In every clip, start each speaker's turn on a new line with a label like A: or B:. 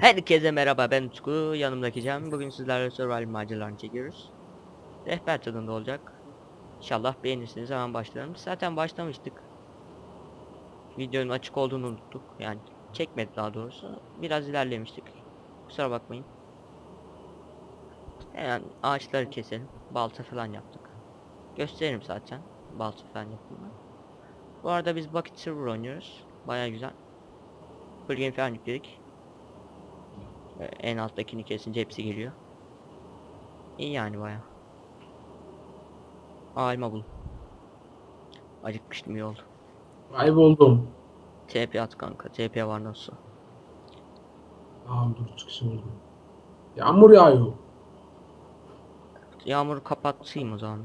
A: Herkese merhaba ben Utku. Yanımdaki Cem. Bugün sizlerle survival maceralarını çekiyoruz. Rehber tadında olacak. İnşallah beğenirsiniz. Hemen başlayalım. Zaten başlamıştık. Videonun açık olduğunu unuttuk. Yani çekmedi daha doğrusu. Biraz ilerlemiştik. Kusura bakmayın. Hemen ağaçları keselim. Balta falan yaptık. Gösteririm zaten balta falan yapımı. Bu arada biz Bucket Server oynuyoruz. Baya güzel. Game falan yükledik En alttakini kesince hepsi geliyor. İyi yani baya. Alma bul. Acıkmıştım iyi oldu.
B: Kayboldum.
A: TP at kanka. TP var nasıl?
B: Tamam dur çıkışı buldum. Yağmur yağıyor.
A: Yağmuru kapatayım o zaman.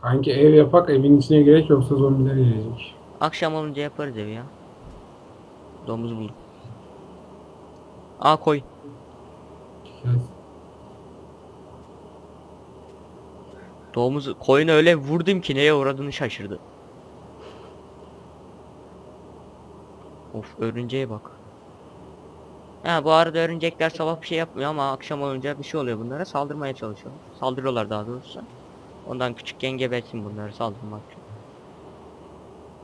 B: Kanki ev yapak evin içine gerek yoksa zombiler gelecek.
A: Akşam olunca yaparız evi ya. Domuz buldum. Aa koy. Domuz koyunu öyle vurdum ki neye uğradığını şaşırdı. Of örümceğe bak. Ha bu arada örümcekler sabah bir şey yapmıyor ama akşam olunca bir şey oluyor bunlara saldırmaya çalışıyor. Saldırıyorlar daha doğrusu. Ondan küçükken gebertin bunları saldırmak.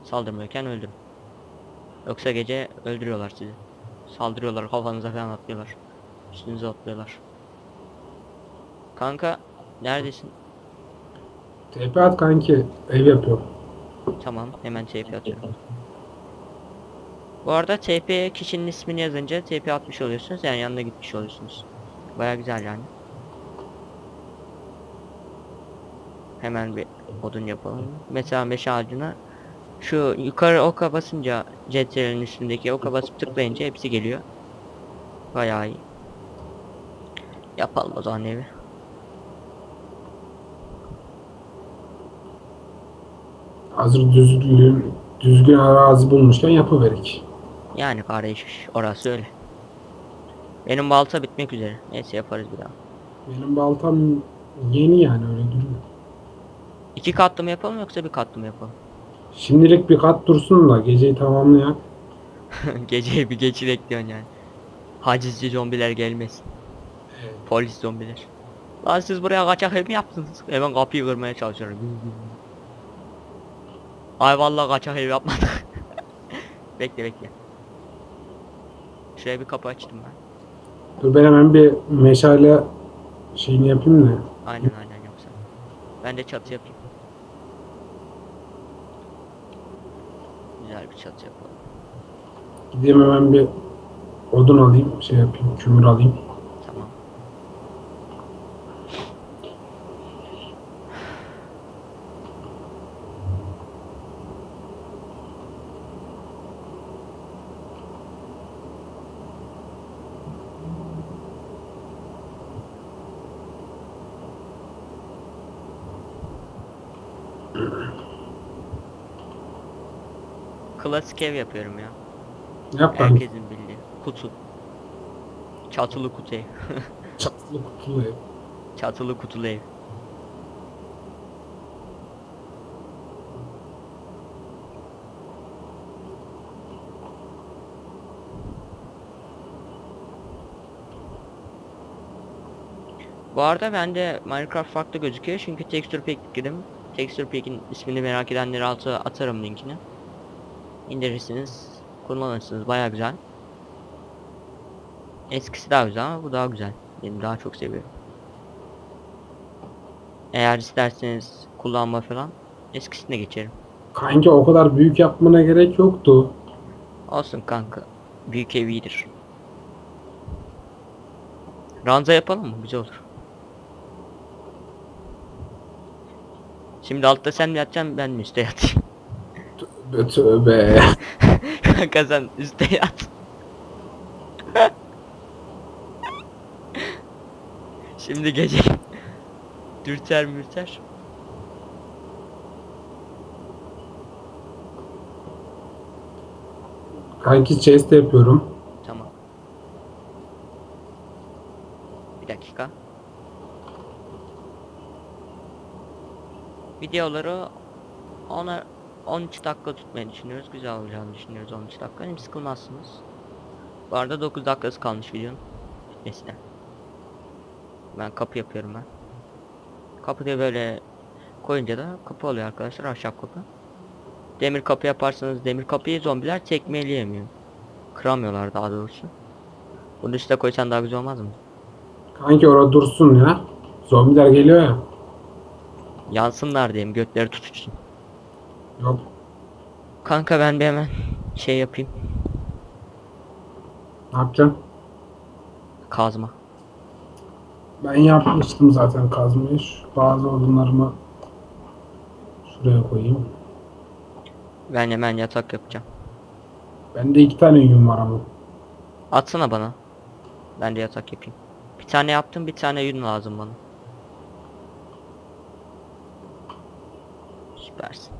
A: Saldırmıyorken öldürün. Yoksa gece öldürüyorlar sizi. Saldırıyorlar kafanıza falan atlıyorlar. Üstünüze atlıyorlar. Kanka neredesin?
B: TP at kanki ev yapıyor.
A: Tamam hemen TP atıyorum. Bu arada TP kişinin ismini yazınca TP atmış oluyorsunuz yani yanına gitmiş oluyorsunuz. Baya güzel yani. Hemen bir odun yapalım. Mesela meşe ağacına şu yukarı oka basınca CTRL'in üstündeki oka basıp tıklayınca hepsi geliyor. Bayağı iyi. Yapalım o zaman evi.
B: Hazır düzgün, düzgün arazi bulmuşken yapıverik.
A: Yani kardeş orası öyle. Benim balta bitmek üzere. Neyse yaparız bir daha.
B: Benim baltam yeni yani öyle duruyor.
A: İki katlı mı yapalım yoksa bir katlı mı yapalım?
B: Şimdilik bir kat dursun da geceyi tamamlayak.
A: Geceye bir geçi bekliyorsun yani. Hacizci zombiler gelmesin. Polis zombiler. Lan siz buraya kaçak ev mi yaptınız? Hemen kapıyı kırmaya çalışıyorum. Ay vallahi kaçak ev yapmadık. bekle bekle. Şuraya bir kapı açtım ben.
B: Dur ben hemen bir meşale şeyini yapayım da.
A: Aynen aynen yoksa. Ben de çatı yapayım. Güzel bir çatı yapalım.
B: Gideyim hemen bir odun alayım, şey yapayım, kömür alayım.
A: Tamam. Klasik ev yapıyorum ya.
B: Yap.
A: Herkesin bildiği. Kutu. Çatılı kutu ev.
B: Çatılı kutulu ev.
A: Çatılı kutulu ev. Bu arada bende Minecraft farklı gözüküyor çünkü Texture Pack girdim. Texture Pack'in ismini merak edenler altı atarım linkini. İndirirsiniz, kullanırsınız baya güzel. Eskisi daha güzel ama bu daha güzel. Benim daha çok seviyorum. Eğer isterseniz kullanma falan eskisine geçerim.
B: Kanki o kadar büyük yapmana gerek yoktu.
A: Olsun kanka. Büyük ev iyidir. Ranza yapalım mı? Güzel olur. Şimdi altta sen mi yatacaksın ben mi üstte yatayım?
B: Tövbe tövbe.
A: kanka sen üstte yat. Şimdi gece dürter mürter.
B: Kanki chest yapıyorum.
A: Tamam. Bir dakika. Videoları ona 13 dakika tutmayı düşünüyoruz. Güzel olacağını düşünüyoruz 13 dakika. Hem sıkılmazsınız. Bu arada 9 dakikası kalmış videonun. Bitmesine. Ben kapı yapıyorum ben. Kapı diye böyle koyunca da kapı oluyor arkadaşlar ahşap kapı. Demir kapı yaparsanız demir kapıyı zombiler tekmeleyemiyor. Kıramıyorlar daha doğrusu. Bunu üstüne koysan daha güzel olmaz mı?
B: Kanki orada dursun ya. Zombiler geliyor ya.
A: Yansınlar diyeyim götleri tutuşsun.
B: Yok.
A: Kanka ben bir hemen şey yapayım.
B: Ne yapacaksın?
A: Kazma.
B: Ben yapmıştım zaten kazmayı. Şu Bazı odunlarımı şuraya koyayım.
A: Ben hemen yatak yapacağım.
B: Bende iki tane yün var ama.
A: Atsana bana. Ben de yatak yapayım. Bir tane yaptım bir tane yün lazım bana. Süpersin.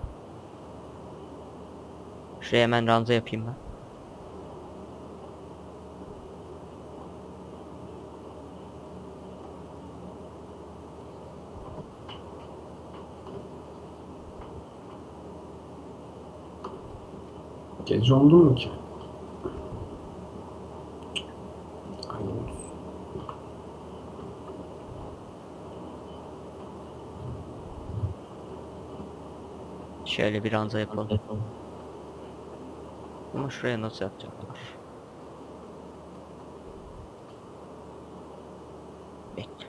A: Şuraya hemen ranza yapayım ben.
B: Gece oldu mu ki?
A: Şöyle bir ranza yapalım. Ama şuraya nasıl yapacaklar? Bekle.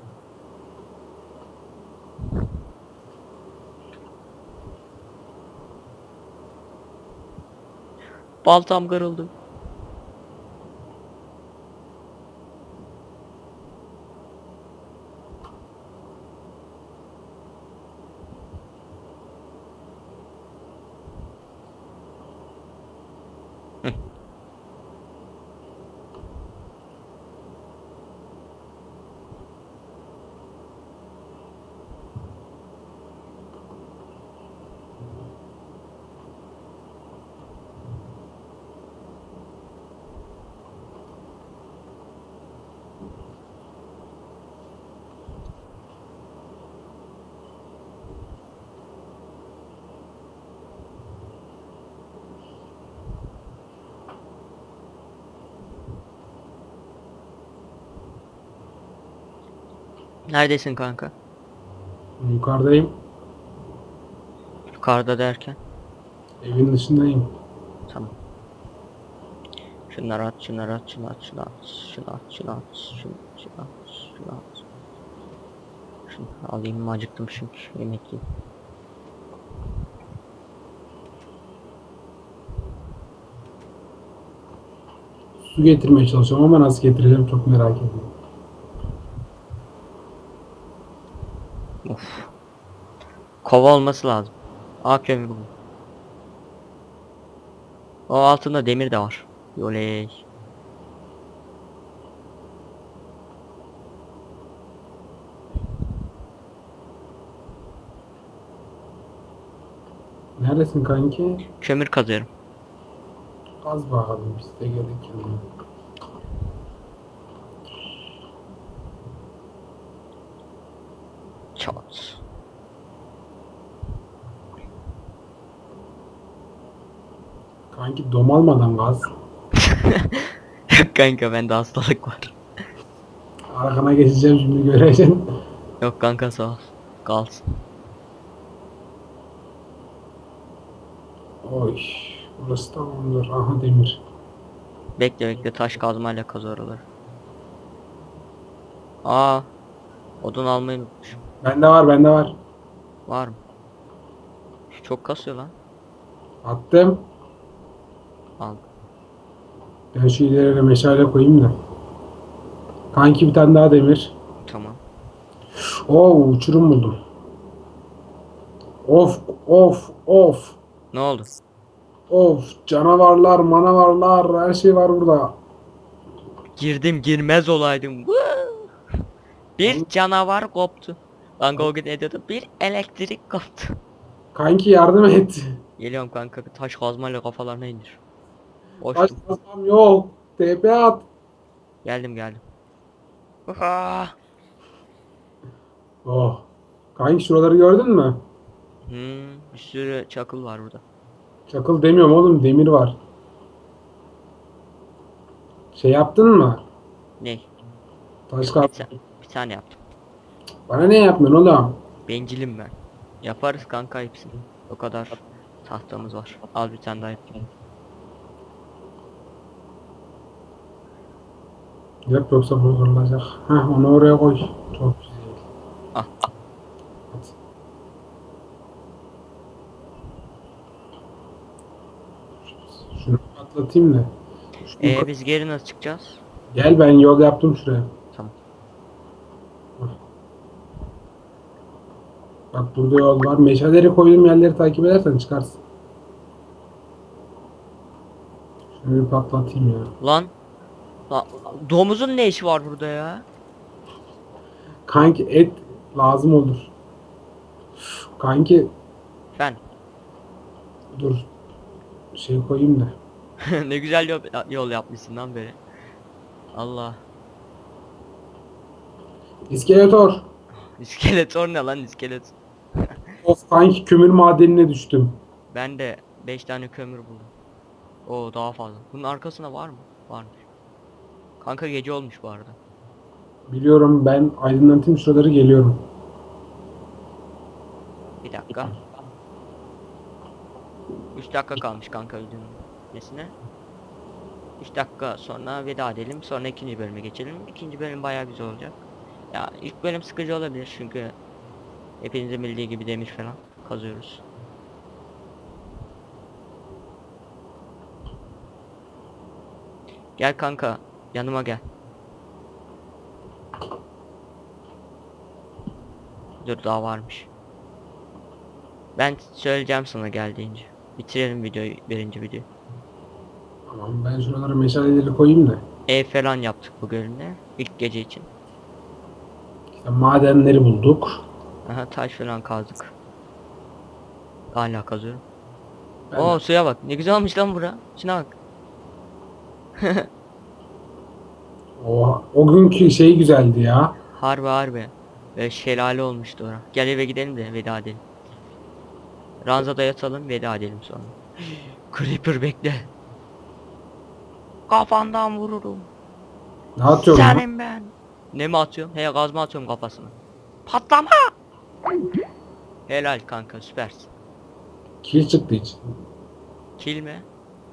A: Baltam kırıldı. Neredesin kanka?
B: Yukarıdayım.
A: Yukarıda derken.
B: Evin dışındayım.
A: Tamam. Şunları at, şunları at, şunu at, şunu at, şunu at, şunu at, şunu, şunu at, şunu at. Şunu alayım acıktım çünkü yemek yiyeyim.
B: Su getirmeye çalışıyorum ama nasıl getireceğim çok merak ediyorum.
A: Of. Kova olması lazım. Aa kömür bu. O altında demir de var. Yoley.
B: Neredesin kanki?
A: Kömür kazıyorum.
B: Az bakalım biz de geldik yanına.
A: Çat.
B: Kanki domalmadan gaz.
A: kanka bende hastalık var.
B: Arkana geçeceğim şimdi göreceksin.
A: Yok kanka sağ ol. Kalsın.
B: Oy. Burası tamamdır. Aha demir.
A: Bekle bekle taş kazmayla kaz oraları. Aa. Odun almayı unutmuşum.
B: Bende var bende var.
A: Var mı? Çok kasıyor lan.
B: Attım.
A: Al.
B: Ben şu ilerine meşale koyayım da. Kanki bir tane daha demir.
A: Tamam.
B: Oo uçurum buldum. Of of of.
A: Ne oldu?
B: Of canavarlar manavarlar her şey var burada.
A: Girdim girmez olaydım. Bir canavar koptu. Lan Gogi ne diyordu? Bir elektrik koptu.
B: Kanki yardım et.
A: Geliyorum kanka taş kazmayla kafalarına indir.
B: Taş
A: Hoştum.
B: kazmam yok. TP at.
A: Geldim geldim. Uha!
B: Oh. Kanki şuraları gördün mü?
A: Hmm, bir sürü çakıl var burada.
B: Çakıl demiyorum oğlum demir var. Şey yaptın mı?
A: Ne?
B: Taş
A: Bir, ta- bir tane yaptım.
B: Bana ne yapmıyorsun oğlum?
A: Bencilim ben. Yaparız kanka hepsini. O kadar tahtamız var. Al bir tane daha yapayım.
B: Yap yoksa bozulacak. Heh onu oraya koy. Çok güzel.
A: Ah.
B: Şunu patlatayım da. Şunu
A: Ee biz geri nasıl çıkacağız?
B: Gel ben yol yaptım şuraya.
A: Tamam.
B: Bak burada yol var. Meşaleleri koyduğum yerleri takip edersen çıkarsın. Şunu bir patlatayım ya.
A: Lan. Lan domuzun ne işi var burada ya?
B: Kanki et lazım olur. Kanki
A: Ben.
B: dur. Şey koyayım da.
A: ne güzel yol, yol yapmışsın lan böyle. Allah.
B: İskeletor.
A: İskeletor ne lan iskelet?
B: Of kanki kömür madenine düştüm.
A: Ben de 5 tane kömür buldum. Oo daha fazla. Bunun arkasında var mı? Varmış. Kanka gece olmuş bu arada.
B: Biliyorum ben aydınlatayım şuraları geliyorum.
A: Bir dakika. 3 dakika kalmış kanka videonun nesine. 3 dakika sonra veda edelim. Sonra ikinci bölüme geçelim. İkinci bölüm bayağı güzel olacak. Ya ilk bölüm sıkıcı olabilir çünkü hepinizin bildiği gibi demir falan kazıyoruz. Gel kanka yanıma gel. Dur daha varmış. Ben söyleyeceğim sana geldiğince. Bitirelim videoyu birinci video.
B: Tamam ben şuralara meşaleleri koyayım da.
A: Ev falan yaptık bu bölümde. ilk gece için.
B: İşte madenleri bulduk.
A: Aha taş falan kazdık. Hala kazıyorum.
B: Ben
A: Oo suya bak. Ne güzel olmuş lan bura. Şuna bak.
B: o, o günkü şey güzeldi ya.
A: Harbi harbi. Böyle şelale olmuştu ora. Gel eve gidelim de veda edelim. Ranzada yatalım veda edelim sonra. Creeper bekle. Kafandan vururum.
B: Ne atıyorum?
A: Senin ben. Ne mi atıyorum? He gaz mı atıyorum kafasına? Patlama! Helal kanka süpersin.
B: Kil çıktı için.
A: Kill mi?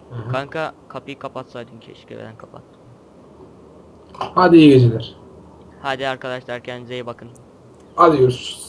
B: Hı hı.
A: Kanka kapıyı kapatsaydın keşke ben kapattım.
B: Hadi iyi geceler.
A: Hadi arkadaşlar kendinize iyi bakın.
B: Hadi görüşürüz.